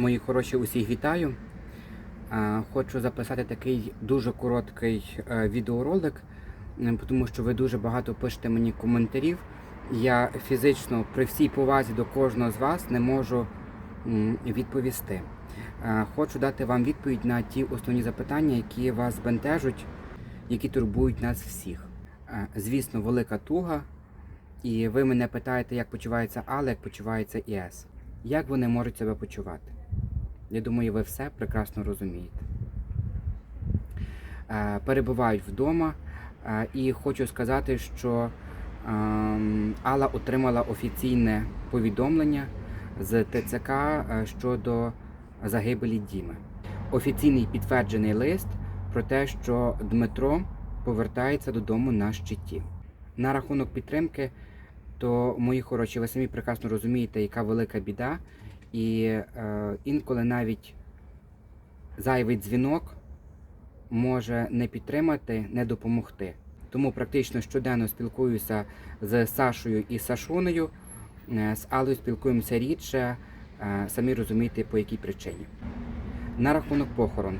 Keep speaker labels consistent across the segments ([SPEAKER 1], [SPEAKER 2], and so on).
[SPEAKER 1] Мої хороші, усіх вітаю. Хочу записати такий дуже короткий е, відеоролик, тому що ви дуже багато пишете мені коментарів. Я фізично при всій повазі до кожного з вас не можу відповісти. Хочу дати вам відповідь на ті основні запитання, які вас бентежуть, які турбують нас всіх. Звісно, велика туга. І ви мене питаєте, як почувається Алла, як почувається ІС. Як вони можуть себе почувати? Я думаю, ви все прекрасно розумієте. Е, Перебувають вдома, е, і хочу сказати, що ем, Алла отримала офіційне повідомлення з ТЦК е, щодо загибелі Діми. Офіційний підтверджений лист про те, що Дмитро повертається додому на щиті. На рахунок підтримки, то мої хороші, ви самі прекрасно розумієте, яка велика біда, і е, інколи навіть зайвий дзвінок може не підтримати, не допомогти. Тому практично щоденно спілкуюся з Сашою і Сашунею. Е, З Алою спілкуємося рідше, е, самі розумієте, по якій причині. На рахунок похорону.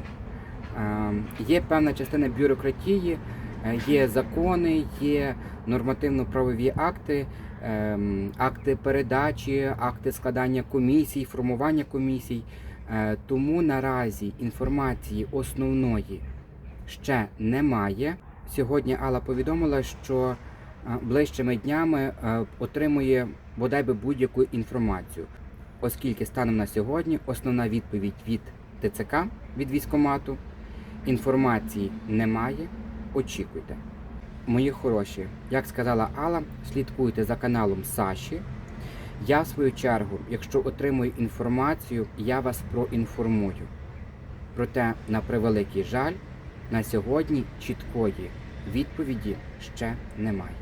[SPEAKER 1] Е, Є певна частина бюрократії, є закони, є нормативно-правові акти, ем, акти передачі, акти складання комісій, формування комісій. Е, Тому наразі інформації основної ще немає. Сьогодні Алла повідомила, що е, ближчими днями е, отримує бодай би будь-яку інформацію, оскільки станом на сьогодні основна відповідь від ТЦК від військомату інформації немає. Очікуйте. Мої хороші, як сказала Алла, слідкуйте за каналом Саші. Я, в свою чергу, якщо отримую інформацію, я вас проінформую. Проте, на превеликий жаль, на сьогодні чіткої відповіді ще немає.